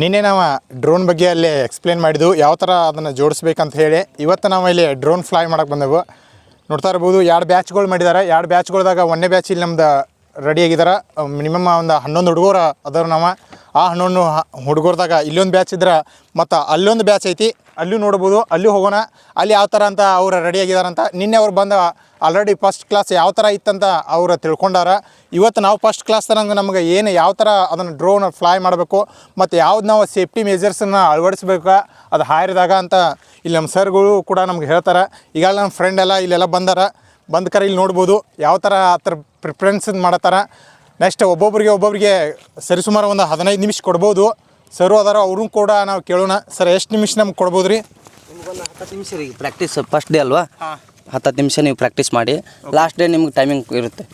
ನಿನ್ನೆ ನಾವು ಡ್ರೋನ್ ಬಗ್ಗೆ ಅಲ್ಲಿ ಎಕ್ಸ್ಪ್ಲೇನ್ ಮಾಡಿದ್ದು ಯಾವ ಥರ ಅದನ್ನು ಜೋಡಿಸ್ಬೇಕಂತ ಹೇಳಿ. ಇವತ್ತು ನಾವು ಇಲ್ಲಿ ಡ್ರೋನ್ ಫ್ಲೈ ಮಾಡೋಕೆ ಬಂದೆವು. ನೋಡ್ತಾ ಇರ್ಬೋದು, ಎರಡು ಬ್ಯಾಚ್ಗಳು ಮಾಡಿದ್ದಾರೆ ಎರಡು ಬ್ಯಾಚ್ಗಳ್ದಾಗ ಒಂದೇ ಬ್ಯಾಚ್ ಇಲ್ಲಿ ನಮ್ದು ರೆಡಿ ಆಗಿದ್ದಾರೆ ಮಿನಿಮಮ್ ಒಂದು ಹನ್ನೊಂದು ಹುಡುಗರು ಅದರ ನಾವು. ಆ ಹನ್ನೊಂದು ಹುಡುಗರ್ದಾಗ ಇಲ್ಲೊಂದು ಬ್ಯಾಚ್ ಇದ್ರೆ ಮತ್ತು ಅಲ್ಲೊಂದು ಬ್ಯಾಚ್ ಐತಿ. ಅಲ್ಲೂ ನೋಡ್ಬೋದು, ಅಲ್ಲೂ ಹೋಗೋಣ. ಅಲ್ಲಿ ಯಾವ ಥರ ಅಂತ ಅವ್ರು ರೆಡಿ ಆಗಿದಾರಂತ ನಿನ್ನೆ ಅವ್ರು ಬಂದ ಆಲ್ರೆಡಿ ಫಸ್ಟ್ ಕ್ಲಾಸ್ ಯಾವ ಥರ ಇತ್ತಂತ ಅವ್ರು ತಿಳ್ಕೊಂಡಾರ. ಇವತ್ತು ನಾವು ಫಸ್ಟ್ ಕ್ಲಾಸ್ ತನಕ ನಮಗೆ ಏನು ಯಾವ ಥರ ಅದನ್ನು ಡ್ರೋನ್ ಫ್ಲೈ ಮಾಡಬೇಕು, ಮತ್ತು ಯಾವ್ದು ನಾವು ಸೇಫ್ಟಿ ಮೆಜರ್ಸನ್ನು ಅಳವಡಿಸ್ಬೇಕು, ಅದು ಹಾರಿದಾಗ ಅಂತ ಇಲ್ಲಿ ನಮ್ಮ ಸರ್ಗಳು ಕೂಡ ನಮ್ಗೆ ಹೇಳ್ತಾರೆ. ಈಗಾಗಲೇ ನಮ್ಮ ಫ್ರೆಂಡ್ ಎಲ್ಲ ಇಲ್ಲೆಲ್ಲ ಬಂದಾರ. ಬಂದ ಕರೆ ಇಲ್ಲಿ ನೋಡ್ಬೋದು ಯಾವ ಥರ ಆ ಥರ ಪ್ರಿಫರೆನ್ಸ್ ಮಾಡತ್ತಾರ ನೆಕ್ಸ್ಟ್ ಒಬ್ಬೊಬ್ಬರಿಗೆ ಒಬ್ಬೊಬ್ಬರಿಗೆ ಸರಿಸುಮಾರು ಒಂದು ಹದಿನೈದು ನಿಮಿಷ ಕೊಡ್ಬೋದು. ಸರು ಅದಾರ ಅವ್ರು ಕೂಡ ನಾವು ಕೇಳೋಣ. ಸರ್ ಎಷ್ಟು ನಿಮಿಷ ನಮ್ಗೆ ಕೊಡ್ಬೋದು ರೀ ನಿಮ್ಗೊಂದು ಹತ್ತು ನಿಮಿಷ ರೀ ಪ್ರಾಕ್ಟೀಸ್ ಫಸ್ಟ್ ಡೇ ಅಲ್ವಾ? ಹತ್ತು ನಿಮಿಷ ನೀವು ಪ್ರಾಕ್ಟೀಸ್ ಮಾಡಿ ಲಾಸ್ಟ್ ಡೇ ನಿಮ್ಗೆ ಟೈಮಿಂಗ್ ಇರುತ್ತೆ.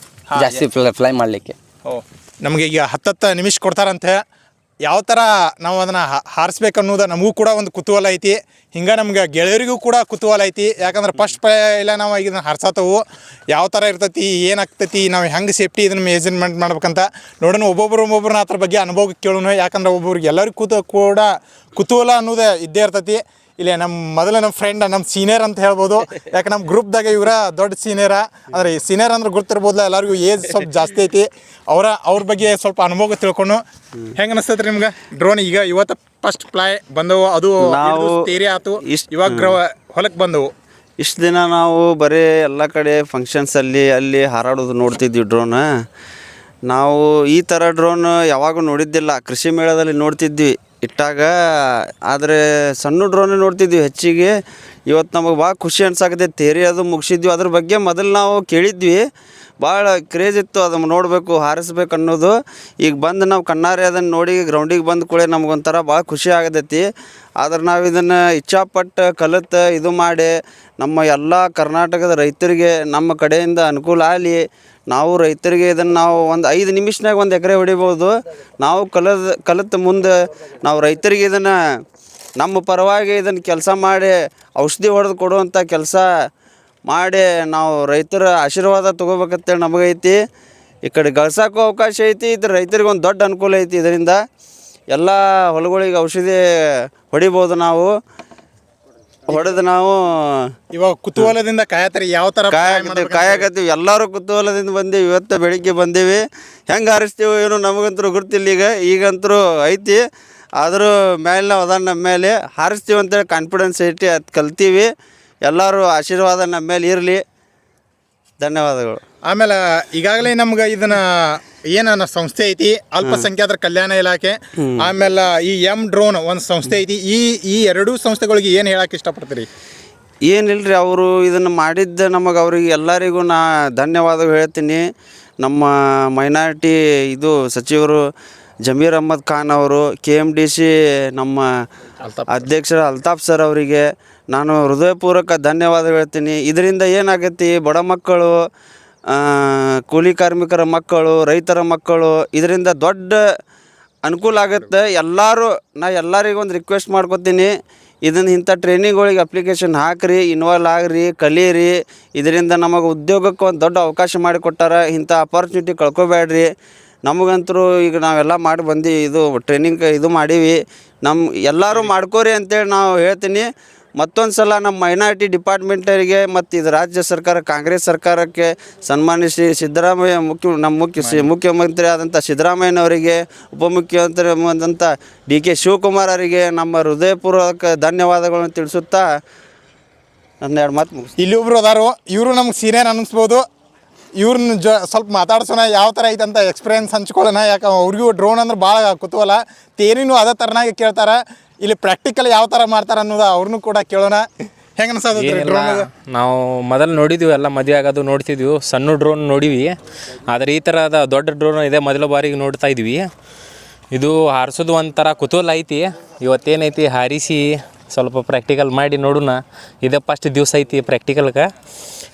ಜಾಸ್ತಿ ಫ್ಲೈ ಮಾಡಲಿಕ್ಕೆ. ಓ ನಮಗೆ ಈಗ ಹತ್ತತ್ತು ನಿಮಿಷ ಕೊಡ್ತಾರಂತೆ. ಯಾವ ಥರ ನಾವು ಅದನ್ನು ಹಾರಿಸ್ಬೇಕು ಅನ್ನೋದು ನಮಗೂ ಕೂಡ ಒಂದು ಕುತೂಹಲ ಐತಿ. ಹಿಂಗೆ ನಮ್ಗೆ ಗೆಳೆಯರಿಗೂ ಕೂಡ ಕುತೂಹಲ ಐತಿ. ಯಾಕಂದ್ರೆ ಫಸ್ಟ್ ಇಲ್ಲ ನಾವು ಈಗ ಇದನ್ನು ಹಾರ್ಸತ್ತವು ಯಾವ ಥರ ಇರ್ತೈತಿ ಏನಾಗ್ತೈತಿ ನಾವು ಹೆಂಗೆ ಸೇಫ್ಟಿ ಇದನ್ನು ಮೇಜರ್ಮೆಂಟ್ ಮಾಡ್ಬೇಕಂತ. ನೋಡೋಣ ಒಬ್ಬೊಬ್ರು ಒಬ್ಬೊಬ್ರನ್ನ ಅದ್ರ ಬಗ್ಗೆ ಅನುಭವಕ್ಕೆ ಕೇಳೋಣ ಯಾಕಂದ್ರೆ ಒಬ್ಬೊಬ್ರಿಗೆ ಎಲ್ಲರಿಗೂ ಕೂತ ಕೂಡ ಕುತೂಹಲ ಅನ್ನೋದೇ ಇದ್ದೇ ಇರ್ತೈತಿ. ಇಲ್ಲಿ ನಮ್ಮ ಮೊದಲ ನಮ್ಮ ಫ್ರೆಂಡ್ ನಮ್ಮ ಸೀನಿಯರ್ ಅಂತ ಹೇಳ್ಬೋದು. ಯಾಕೆ ನಮ್ಮ ಗ್ರೂಪ್ದಾಗ ಇವರ ದೊಡ್ಡ ಸೀನಿಯರ ಅಂದ್ರೆ ಈ ಸೀನಿಯರ್ ಅಂದ್ರೆ ಗೊತ್ತಿರ್ಬೋದಲ್ಲ ಎಲ್ಲರಿಗೂ ಏಜ್ ಸ್ವಲ್ಪ ಜಾಸ್ತಿ ಐತಿ. ಅವರ ಅವ್ರ ಬಗ್ಗೆ ಸ್ವಲ್ಪ ಅನುಭವ ತಿಳ್ಕೊಂಡು. ಹೆಂಗೆ ಅನಿಸ್ತೈತ್ರಿ ನಿಮ್ಗೆ? ಡ್ರೋನ್ ಈಗ ಇವತ್ತು ಫಸ್ಟ್ ಫ್ಲೈ ಬಂದವು. ಅದು ನಾವು ತೇರಿ ಆತು. ಇಷ್ಟು ಇವಾಗ ಹೊಲಕ್ಕೆ ಬಂದವು. ಇಷ್ಟು ದಿನ ನಾವು ಬರೀ ಎಲ್ಲ ಕಡೆ ಫಂಕ್ಷನ್ಸಲ್ಲಿ ಅಲ್ಲಿ ಹಾರಾಡೋದು ನೋಡ್ತಿದ್ವಿ ಡ್ರೋನ್ ನಾವು ಈ ಥರ ಡ್ರೋನ್ ಯಾವಾಗೂ ನೋಡಿದ್ದಿಲ್ಲ. ಕೃಷಿ ಮೇಳದಲ್ಲಿ ನೋಡ್ತಿದ್ವಿ. ಇಟ್ಟಾಗ, ಆದರೆ ಸಣ್ಣ ಡ್ರೋನೇ ನೋಡ್ತಿದ್ವಿ ಹೆಚ್ಚಿಗೆ. ಇವತ್ತು ನಮಗೆ ಭಾಳ ಖುಷಿ ಅನ್ಸಾಕತ್ತೆ ತೇರಿ ಅದು ಮುಗಿಸಿದ್ವಿ. ಅದ್ರ ಬಗ್ಗೆ ಮೊದಲು ನಾವು ಕೇಳಿದ್ವಿ. ಭಾಳ ಕ್ರೇಜ್ ಇತ್ತು ಅದನ್ನು ನೋಡಬೇಕು, ಹಾರಿಸ್ಬೇಕು ಅನ್ನೋದು. ಈಗ ಬಂದು ನಾವು ಕಣ್ಣಾರೆ ಅದನ್ನು ನೋಡಿ ಗ್ರೌಂಡಿಗೆ ಬಂದ ಕೂಡ ನಮಗೊಂಥರ ಭಾಳ ಖುಷಿ ಆಗತೈತಿ. ಆದ್ರೆ ನಾವು ಇದನ್ನು ಇಚ್ಛಾಪಟ್ಟು ಕಲಿತು ಇದು ಮಾಡಿ ನಮ್ಮ ಎಲ್ಲ ಕರ್ನಾಟಕದ ರೈತರಿಗೆ ನಮ್ಮ ಕಡೆಯಿಂದ ಅನುಕೂಲ ಆಗಲಿ ನಾವು ರೈತರಿಗೆ ಇದನ್ನು ನಾವು ಒಂದು ಐದು ನಿಮಿಷನಾಗ ಒಂದು ಎಕರೆ ಹೊಡಿಬೋದು. ನಾವು ಕಲದ ಕಲಿತ ಮುಂದೆ ನಾವು ರೈತರಿಗೆ ಇದನ್ನು ನಮ್ಮ ಪರವಾಗಿ ಇದನ್ನು ಕೆಲಸ ಮಾಡಿ ಔಷಧಿ ಹೊಡೆದು ಕೊಡುವಂಥ ಕೆಲಸ ಮಾಡಿ ನಾವು ರೈತರ ಆಶೀರ್ವಾದ ತೊಗೋಬೇಕಂತೇಳಿ ನಮಗೈತಿ. ಈ ಕಡೆ ಗಳಿಸೋಕ್ಕೂ ಅವಕಾಶ ಐತಿ, ಇದ್ರ ರೈತರಿಗೆ ಒಂದು ದೊಡ್ಡ ಅನುಕೂಲ ಐತಿ ಇದರಿಂದ. ಎಲ್ಲ ಹೊಲಗಳಿಗೆ ಔಷಧಿ ಹೊಡಿಬೋದು ನಾವು. ಹೊಡೆದು ನಾವು ಇವಾಗ ಕುತೂಹಲದಿಂದ ಕಾಯತ್ರಿ ಯಾವ ತರ ಕಾಯಕತ್ತೀವಿ. ಕಾಯಕತ್ತೀವಿ. ಎಲ್ಲರೂ ಕುತೂಹಲದಿಂದ ಬಂದೀವಿ. ಇವತ್ತು ಬೆಳಿಗ್ಗೆ ಬಂದೀವಿ. ಹೆಂಗೆ ಹಾರಿಸ್ತೀವೋ ಏನೋ ನಮಗಂತರೂ ಗೊತ್ತಿಲ್ಲ ಈಗ. ಈಗಂತರೂ ಐತಿ. ಆದರೂ ಮೇಲೆ ನಾವು ಅದ ನಮ್ಮ ಮೇಲೆ. ಹಾರಿಸ್ತೀವಿ ಅಂತೇಳಿ ಕಾನ್ಫಿಡೆನ್ಸ್ ಐತಿ ಅದು ಕಲ್ತೀವಿ. ಎಲ್ಲರೂ ಆಶೀರ್ವಾದ ನಮ್ಮ ಮೇಲೆ ಇರಲಿ. ಧನ್ಯವಾದಗಳು. ಆಮೇಲೆ ಈಗಾಗಲೇ ನಮ್ಗೆ ಇದನ್ನ ಏನ ಸಂಸ್ಥೆ ಐತಿ ಅಲ್ಪಸಂಖ್ಯಾತರ ಕಲ್ಯಾಣ ಇಲಾಖೆ ಆಮೇಲೆ ಈ ಎಂ ಡ್ರೋನ್ ಒಂದು ಸಂಸ್ಥೆ ಐತಿ. ಈ ಈ ಎರಡೂ ಸಂಸ್ಥೆಗಳಿಗೆ ಏನು ಹೇಳಕ್ಕೆ ಇಷ್ಟಪಡ್ತೀರಿ? ಏನಿಲ್ರಿ ಅವರು ಇದನ್ನು ಮಾಡಿದ್ದ ನಮಗೆ ಅವ್ರಿಗೆ ಎಲ್ಲರಿಗೂ ನಾ ಧನ್ಯವಾದ ಹೇಳ್ತೀನಿ. ನಮ್ಮ ಮೈನಾರಿಟಿ ಇದು ಸಚಿವರು ಜಮೀರ್ ಅಹ್ಮದ್ ಖಾನ್ ಅವರು ಕೆ ಎಂ ಡಿ ಸಿ ನಮ್ಮ ಅಧ್ಯಕ್ಷರ ಅಲ್ತಾಫ್ ಸರ್ ಅವರಿಗೆ ನಾನು ಹೃದಯಪೂರ್ವಕ ಧನ್ಯವಾದ ಹೇಳ್ತೀನಿ. ಇದರಿಂದ ಏನಾಗೈತಿ ಬಡ ಮಕ್ಕಳು ಕೂಲಿ ಕಾರ್ಮಿಕರ ಮಕ್ಕಳು, ರೈತರ ಮಕ್ಕಳು, ಇದರಿಂದ ದೊಡ್ಡ ಅನುಕೂಲ ಆಗುತ್ತೆ. ಎಲ್ಲರೂ, ನಾ ಎಲ್ಲರಿಗೂ ಒಂದು ರಿಕ್ವೆಸ್ಟ್ ಮಾಡ್ಕೊತೀನಿ. ಇದನ್ನು ಇಂಥ ಟ್ರೈನಿಂಗ್ಗಳಿಗೆ ಅಪ್ಲಿಕೇಶನ್ ಹಾಕ್ರಿ ಇನ್ವಾಲ್ವ್ ಆಗ್ರಿ, ಕಲೀರಿ. ಇದರಿಂದ ನಮಗೆ ಉದ್ಯೋಗಕ್ಕೆ ಒಂದು ದೊಡ್ಡ ಅವಕಾಶ ಮಾಡಿಕೊಟ್ಟಾರ ಇಂಥ ಅಪಾರ್ಚುನಿಟಿ ಕಳ್ಕೊಬೇಡ್ರಿ ನಮಗಂತರೂ ಈಗ ನಾವೆಲ್ಲ ಮಾಡಿ ಬಂದು, ಇದು ಟ್ರೈನಿಂಗ್ ಇದು ಮಾಡೀವಿ. ನಮ್ಮ ಎಲ್ಲರೂ ಮಾಡ್ಕೋರಿ ಅಂತೇಳಿ ನಾವು ಹೇಳ್ತೀನಿ. ಮತ್ತೊಂದು ಸಲ ನಮ್ಮ ಮೈನಾರಿಟಿ ಡಿಪಾರ್ಟ್ಮೆಂಟರಿಗೆ ಮತ್ತು ಇದು ರಾಜ್ಯ ಸರ್ಕಾರ, ಕಾಂಗ್ರೆಸ್ ಸರ್ಕಾರಕ್ಕೆ ಸನ್ಮಾನಿಸಿ ಸಿದ್ದರಾಮಯ್ಯ ಮುಖ್ಯ, ನಮ್ಮ ಮುಖ್ಯ ಮುಖ್ಯಮಂತ್ರಿ ಆದಂಥ ಸಿದ್ದರಾಮಯ್ಯನವರಿಗೆ, ಉಪಮುಖ್ಯಮಂತ್ರಿ ಆದಂಥ ಡಿ ಕೆ ಶಿವಕುಮಾರ್ ಅವರಿಗೆ ನಮ್ಮ ಹೃದಯಪೂರ್ವಕ ಧನ್ಯವಾದಗಳನ್ನು ತಿಳಿಸುತ್ತಾ ನನ್ನ ಎರಡು ಮಾತು ಮುಗಿಸ್ತೀನಿ. ಇಲ್ಲಿ ಒಬ್ರು ಅದಾರು, ಇವರು ನಮ್ಗೆ ಸೀನಿಯರ್ ಅನ್ನಿಸ್ಬೋದು ಇವ್ರನ್ನ ಜ, ಸ್ವಲ್ಪ ಮಾತಾಡ್ಸೋಣ, ಯಾವ ಥರ ಐತೆ ಅಂತ ಎಕ್ಸ್ಪೀರಿಯನ್ಸ್ ಹಂಚ್ಕೊಳ್ಳೋಣ. ಯಾಕೆ ಅವ್ರಿಗೂ ಡ್ರೋನ್ ಅಂದ್ರೆ ಭಾಳ ಕುತೂಹಲ. ತೇರಿನೂ ಅದೇ ಥರನಾಗಿ ಕೇಳ್ತಾರೆ. ಇಲ್ಲಿ ಪ್ರಾಕ್ಟಿಕಲ್ ಯಾವ ಥರ ಮಾಡ್ತಾರೆ ಅನ್ನೋದು ಅವ್ರನ್ನೂ ಕೂಡ ಕೇಳೋಣ. ಹೆಂಗೆ ಅನ್ಸೋದು ಡ್ರೋನ್ ನಾವು ಮೊದಲು ನೋಡಿದ್ವಿ ಎಲ್ಲ ಮದುವೆ ಆಗೋದು ನೋಡ್ತಿದ್ವಿ. ಸಣ್ಣ ಡ್ರೋನ್ ನೋಡಿವಿ. ಆದರೆ ಈ ಥರದ ದೊಡ್ಡ ಡ್ರೋನ್ ಇದೆ ಮೊದಲ ಬಾರಿಗೆ ನೋಡ್ತಾ ಇದ್ವಿ. ಇದು ಹಾರಿಸೋದು ಒಂಥರ ಕುತೂಹಲ ಐತಿ. ಇವತ್ತೇನೈತಿ ಹಾರಿಸಿ ಸ್ವಲ್ಪ ಪ್ರಾಕ್ಟಿಕಲ್ ಮಾಡಿ ನೋಡೋಣ. ಇದೇ ಫಸ್ಟ್ ದಿವಸ ಐತಿ ಪ್ರಾಕ್ಟಿಕಲ್ಗೆ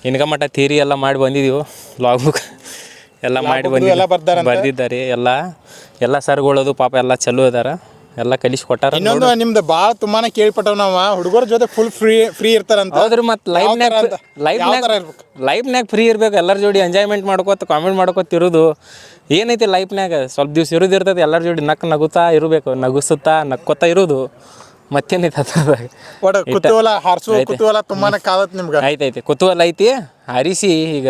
ಇನ್ಕ ಮಟ್ಟ ಥಿಯರಿ ಎಲ್ಲ ಮಾಡಿ ಬಂದಿದ್ದೀವಿ ಲಾಗ್ ಬುಕ್ ಎಲ್ಲ ಮಾಡಿ ಬಂದಿದ್ದಾರೆ ಎಲ್ಲ ಎಲ್ಲ. ಸರ್ಗಳದು ಪಾಪ ಎಲ್ಲ ಚಲೋ ಇದಾರೆ ಎಲ್ಲ ಕಲಿಸಿ ಕೊಟ್ಟಾರ ಇನ್ನೊಂದು ನಿಮ್ದು ಭಾಳ ತುಂಬಾನೇ ಕೇಳ್ಪಟ್ಟವ್ ನಾವು. ಹುಡುಗರ ಜೊತೆ ಫುಲ್ ಫ್ರೀ ಫ್ರೀ ಇರ್ತಾರಂತ. ಹೌದ್ರಿ ಮತ್ತೆ ಲೈಫ್ನ್ಯಾಗ ಲೈಫ್ನಾಗ ಲೈಫ್ನ್ಯಾಗ ಫ್ರೀ ಇರ್ಬೇಕು? ಎಲ್ಲರ ಜೋಡಿ ಎಂಜಾಯ್ಮೆಂಟ್ ಮಾಡ್ಕೋತ ಕಾಮೆಂಟ್ ಮಾಡ್ಕೋತ ಇರೋದು. ಏನೈತಿ ಲೈಫ್ನ್ಯಾಗ ಸ್ವಲ್ಪ ದಿವ್ಸ ಇರೋದು ಇರ್ತದೆ ಎಲ್ಲರ ಜೋಡಿ ನಕ್ ನಗುತ್ತಾ ಇರಬೇಕು ನಗುಸುತ್ತಾ ನಕ್ಕೋತಾ ಇರೋದು. ಮತ್ತೇನೈತೆ ಅದ್ರದಾಗ ಕುತೂಹಲ ಹಾರಿಸೋ ಕುತೂಹಲ ತುಂಬಾನೇ ಕಾದತ್ ನಿಮ್ಗೆ. ಐತೈತಿ ಕುತೂಹಲ ಐತಿ ಹರಿಸಿ ಈಗ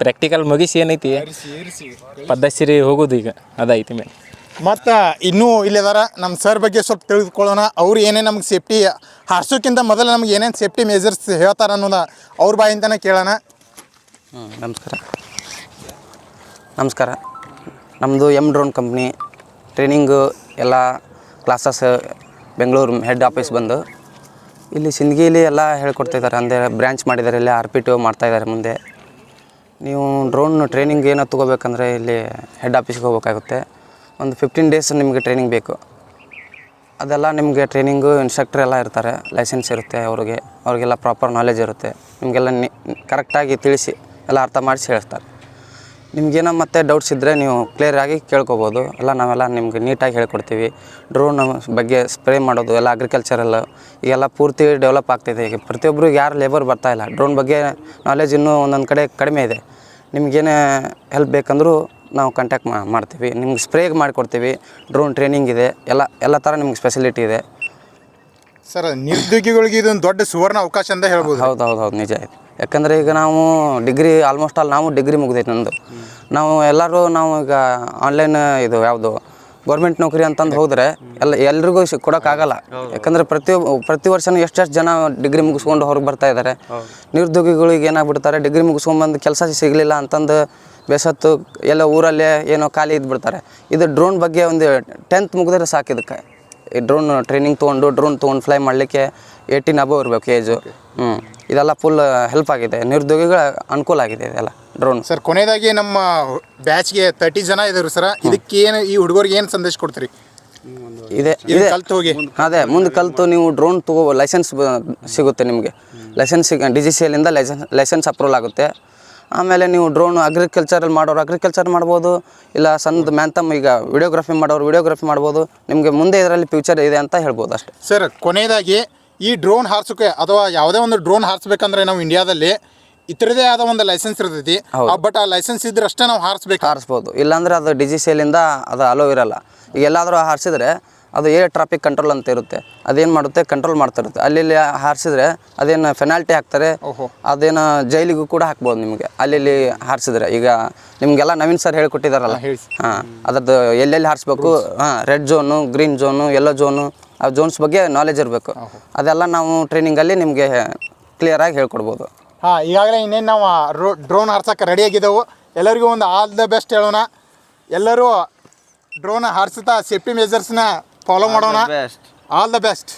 ಪ್ರಾಕ್ಟಿಕಲ್ ಮುಗಿಸಿ ಏನೈತಿ? ಪದ್ಧತಿ ಹೋಗೋದು ಈಗ ಅದೈತಿ ಮೇಲೆ. ಮತ್ತು ಇನ್ನೂ ಇಲ್ಲಿ ಅದಾರ ನಮ್ಮ ಸರ್ ಬಗ್ಗೆ ಸ್ವಲ್ಪ ತಿಳಿದುಕೊಳ್ಳೋಣ. ಅವ್ರು ಏನೇ ನಮ್ಗೆ ಸೇಫ್ಟಿ ಹಾರ್ಸೋಕ್ಕಿಂತ ಮೊದಲು ನಮ್ಗೆ ಏನೇನು ಸೇಫ್ಟಿ ಮೆಜರ್ಸ್ ಹೇಳ್ತಾರ ಅನ್ನೋದ ಅವ್ರ ಬಾಯಿಂದನೇ ಕೇಳೋಣ. ಹ್ಞೂ ನಮಸ್ಕಾರ. ನಮಸ್ಕಾರ. ನಮ್ಮದು ಎಂ ಡ್ರೋನ್ ಕಂಪ್ನಿ ಟ್ರೈನಿಂಗು ಎಲ್ಲ ಕ್ಲಾಸಸ್ ಬೆಂಗಳೂರು ಹೆಡ್ ಆಫೀಸ್ ಬಂದು. ಇಲ್ಲಿ ಸಿಂದಗಿಲಿ ಎಲ್ಲ ಹೇಳ್ಕೊಡ್ತಿದ್ದಾರೆ ಅಂದರೆ ಬ್ರ್ಯಾಂಚ್ ಮಾಡಿದ್ದಾರೆ ಇಲ್ಲಿ ಆರ್ ಪಿ ಟಿ ಮಾಡ್ತಾಯಿದ್ದಾರೆ ಮುಂದೆ. ನೀವು ಡ್ರೋನ್ ಟ್ರೈನಿಂಗ್ ಏನೋ ತೊಗೋಬೇಕಂದ್ರೆ ಇಲ್ಲಿ ಹೆಡ್ ಆಫೀಸ್ಗೆ ಹೋಗ್ಬೇಕಾಗುತ್ತೆ. ಒಂದು ಫಿಫ್ಟೀನ್ ಡೇಸ್ ನಿಮಗೆ ಟ್ರೈನಿಂಗ್ ಬೇಕು. ಅದೆಲ್ಲ ನಿಮಗೆ ಟ್ರೈನಿಂಗು ಇನ್ಸ್ಟ್ರಕ್ಟರ್ ಎಲ್ಲ ಇರ್ತಾರೆ. ಲೈಸೆನ್ಸ್ ಇರುತ್ತೆ ಅವ್ರಿಗೆ. ಅವ್ರಿಗೆಲ್ಲ ಪ್ರಾಪರ್ ನಾಲೆಜ್ ಇರುತ್ತೆ. ನಿಮಗೆಲ್ಲ ನಿ ಕರೆಕ್ಟಾಗಿ ತಿಳಿಸಿ, ಎಲ್ಲ ಅರ್ಥ ಮಾಡಿಸಿ ಹೇಳ್ತಾರೆ. ನಿಮಗೇನೋ ಮತ್ತೆ ಡೌಟ್ಸ್ ಇದ್ದರೆ ನೀವು ಕ್ಲಿಯರಾಗಿ ಕೇಳ್ಕೊಬೋದು. ಎಲ್ಲ ನಾವೆಲ್ಲ ನಿಮಗೆ ನೀಟಾಗಿ ಹೇಳ್ಕೊಡ್ತೀವಿ. ಡ್ರೋನ್ ಬಗ್ಗೆ ಸ್ಪ್ರೇ ಮಾಡೋದು, ಎಲ್ಲ ಅಗ್ರಿಕಲ್ಚರಲ್ ಈಗೆಲ್ಲ ಪೂರ್ತಿ ಡೆವಲಪ್ ಆಗ್ತಿದೆ. ಈಗ ಪ್ರತಿಯೊಬ್ಬರು ಯಾರು ಲೇಬರ್ ಬರ್ತಾ ಇಲ್ಲ. ಡ್ರೋನ್ ಬಗ್ಗೆ ನಾಲೆಜ್ ಇನ್ನೂ ಒಂದೊಂದು ಕಡೆ ಕಡಿಮೆ ಇದೆ. ನಿಮಗೇನೇ ಹೆಲ್ಪ್ ಬೇಕಂದ್ರೂ ನಾವು ಕಾಂಟ್ಯಾಕ್ಟ್ ಮಾಡ್ತೀವಿ. ನಿಮ್ಗೆ ಸ್ಪ್ರೇಗೆ ಮಾಡಿಕೊಡ್ತೀವಿ. ಡ್ರೋನ್ ಟ್ರೈನಿಂಗ್ ಇದೆ. ಎಲ್ಲ ಎಲ್ಲ ಥರ ನಿಮ್ಗೆ ಸ್ಪೆಸಿಲಿಟಿ ಇದೆ. ಸರ್ ನಿರುದ್ಯೋಗಿಗಳಿಗೆ ಇದೊಂದು ದೊಡ್ಡ ಸುವರ್ಣ ಅವಕಾಶ ಅಂತ ಹೇಳ್ಬೋದು. ಹೌದು ಹೌದು ಹೌದು. ನಿಜ ಇದೆ. ಯಾಕಂದರೆ ಈಗ ನಾವು ಡಿಗ್ರಿ ಆಲ್ಮೋಸ್ಟ್ ಆಲ್ ನಾವು ಡಿಗ್ರಿ ಮುಗಿದೈತೆ ನಂದು ನಾವು ಎಲ್ಲರೂ ನಾವು ಈಗ ಆನ್ಲೈನ್ ಇದು ಯಾವುದು ಗೌರ್ಮೆಂಟ್ ನೌಕರಿ ಅಂತಂದು ಹೋದರೆ ಎಲ್ಲ ಎಲ್ರಿಗೂ ಕೊಡೋಕ್ಕಾಗಲ್ಲ. ಯಾಕಂದ್ರೆ ಪ್ರತಿ ಪ್ರತಿ ವರ್ಷನೂ ಎಷ್ಟೆಷ್ಟು ಜನ ಡಿಗ್ರಿ ಮುಗಿಸ್ಕೊಂಡು ಹೊರಗೆ ಬರ್ತಾ ಇದ್ದಾರೆ ನಿರುದ್ಯೋಗಿಗಳಿಗೆ ಏನಾಗ್ಬಿಡ್ತಾರೆ ಡಿಗ್ರಿ ಮುಗಿಸ್ಕೊಂಬಂದು ಕೆಲಸ ಸಿಗಲಿಲ್ಲ ಅಂತಂದು ಬೇಸತ್ತು ಎಲ್ಲ ಊರಲ್ಲೇ ಏನೋ ಖಾಲಿ ಇದ್ಬಿಡ್ತಾರೆ. ಇದು ಡ್ರೋನ್ ಬಗ್ಗೆ ಒಂದು ಟೆಂತ್ ಮುಗಿದ್ರೆ ಸಾಕು ಇದಕ್ಕೆ. ಈ ಡ್ರೋನ್ ಟ್ರೈನಿಂಗ್ ತೊಗೊಂಡು ಡ್ರೋನ್ ತೊಗೊಂಡು ಫ್ಲೈ ಮಾಡಲಿಕ್ಕೆ ಏಯ್ಟೀನ್ ಅಬೋವ್ ಇರಬೇಕು ಏಜು. ಹ್ಞೂ ಇದೆಲ್ಲ ಫುಲ್ ಹೆಲ್ಪ್ ಆಗಿದೆ. ನಿರುದ್ಯೋಗಿಗಳ ಅನುಕೂಲ ಆಗಿದೆ ಇದೆಲ್ಲ. ಡ್ರೋನ್ ಸರ್ ಕೊನೆಯದಾಗಿ ನಮ್ಮ ಬ್ಯಾಚ್ಗೆ ತರ್ಟಿ ಜನ ಇದ್ದಾರೆ ಸರ್ ಇದಕ್ಕೆ ಏನು ಈ ಹುಡುಗರಿಗೆ ಏನು ಸಂದೇಶ ಕೊಡ್ತೀರಿ? ಇದೆ ಇದು. ಕಲ್ತು ಹೋಗಿ. ಅದೇ ಮುಂದೆ ಕಲಿತು ನೀವು ಡ್ರೋನ್ ತಗೋ ಲೈಸೆನ್ಸ್ ಸಿಗುತ್ತೆ ನಿಮಗೆ. ಲೈಸೆನ್ಸ್ ಡಿ ಜಿ ಸಿ ಎಲ್ಲಿಂದ ಲೈಸೆನ್ಸ್ ಲೈಸೆನ್ಸ್ ಅಪ್ರೂವಲ್ ಆಗುತ್ತೆ. ಆಮೇಲೆ ನೀವು ಡ್ರೋನ್ ಅಗ್ರಿಕಲ್ಚರಲ್ಲಿ ಮಾಡೋರು ಅಗ್ರಿಕಲ್ಚರ್ ಮಾಡ್ಬೋದು ಇಲ್ಲ ಸಣ್ಣದು ಮ್ಯಾಂಥಮ್ ಈಗ ವಿಡಿಯೋಗ್ರಫಿ ಮಾಡೋರು ವಿಡಿಯೋಗ್ರಫಿ ಮಾಡ್ಬೋದು. ನಿಮಗೆ ಮುಂದೆ ಇದರಲ್ಲಿ ಫ್ಯೂಚರ್ ಇದೆ ಅಂತ ಹೇಳ್ಬೋದು ಅಷ್ಟೇ. ಸರ್ ಕೊನೆಯದಾಗಿ ಈ ಡ್ರೋನ್ ಹಾರಿಸೋಕೆ ಅಥವಾ ಯಾವುದೇ ಒಂದು ಡ್ರೋನ್ ಹಾರಿಸ್ಬೇಕಂದ್ರೆ ನಾವು ಇಂಡಿಯಾದಲ್ಲಿ ಇತರದೇ ಆದ ಒಂದು ಲೈಸೆನ್ಸ್ ಇರ್ತೈತಿ. ಬಟ್ ಆ ಲೈಸೆನ್ಸ್ ಇದ್ರೆ ಅಷ್ಟೇ ನಾವು ಹಾರಿಸ್ಬೇಕು. ಹಾರಿಸ್ಬೋದು. ಇಲ್ಲಾಂದ್ರೆ ಅದು ಡಿ ಜಿ ಸಿ ಎಲ್ಲಿಂದ ಅದು ಅಲೋ ಇರಲ್ಲ. ಈಗ ಎಲ್ಲಾದರೂ ಹಾರಿಸಿದ್ರೆ ಅದು ಏರ್ ಟ್ರಾಫಿಕ್ ಕಂಟ್ರೋಲ್ ಅಂತ ಇರುತ್ತೆ. ಅದೇನು ಮಾಡುತ್ತೆ? ಕಂಟ್ರೋಲ್ ಮಾಡ್ತಿರುತ್ತೆ. ಅಲ್ಲಿ ಇಲ್ಲಿ ಹಾರಿಸಿದ್ರೆ ಅದೇನು ಫೆನಾಲ್ಟಿ ಹಾಕ್ತಾರೆ. ಅದೇನು ಜೈಲಿಗೂ ಕೂಡ ಹಾಕ್ಬೋದು ನಿಮಗೆ. ಅಲ್ಲಿ ಹಾರಿಸಿದ್ರೆ. ಈಗ ನಿಮಗೆಲ್ಲ ನವೀನ್ ಸರ್ ಹೇಳ್ಕೊಟ್ಟಿದಾರಲ್ಲ. ಹಾಂ ಅದ್ರದ್ದು ಎಲ್ಲೆಲ್ಲಿ ಹಾರಿಸ್ಬೇಕು? ಹಾಂ red zone green zone yellow zone ಆ ಝೋನ್ಸ್ ಬಗ್ಗೆ ನಾಲೆಜ್ ಇರಬೇಕು. ಅದೆಲ್ಲ ನಾವು ಟ್ರೈನಿಂಗಲ್ಲಿ ನಿಮಗೆ ಕ್ಲಿಯರಾಗಿ ಹೇಳ್ಕೊಡ್ಬೋದು. ಹಾಂ ಈಗಾಗಲೇ ಇನ್ನೇನು ನಾವು ಡ್ರೋನ್ ಹಾರ್ಸಕ್ಕೆ ರೆಡಿ ಆಗಿದ್ದೆವು. ಎಲ್ಲರಿಗೂ ಒಂದು ಆಲ್ ದ ಬೆಸ್ಟ್ ಹೇಳೋಣ. ಎಲ್ಲರೂ ಡ್ರೋನ್ ಹಾರಿಸುತ್ತಾ ಸೇಫ್ಟಿ ಮೆಜರ್ಸ್ನ ಫಾಲೋ ಮಾಡೋಣ. Best all the best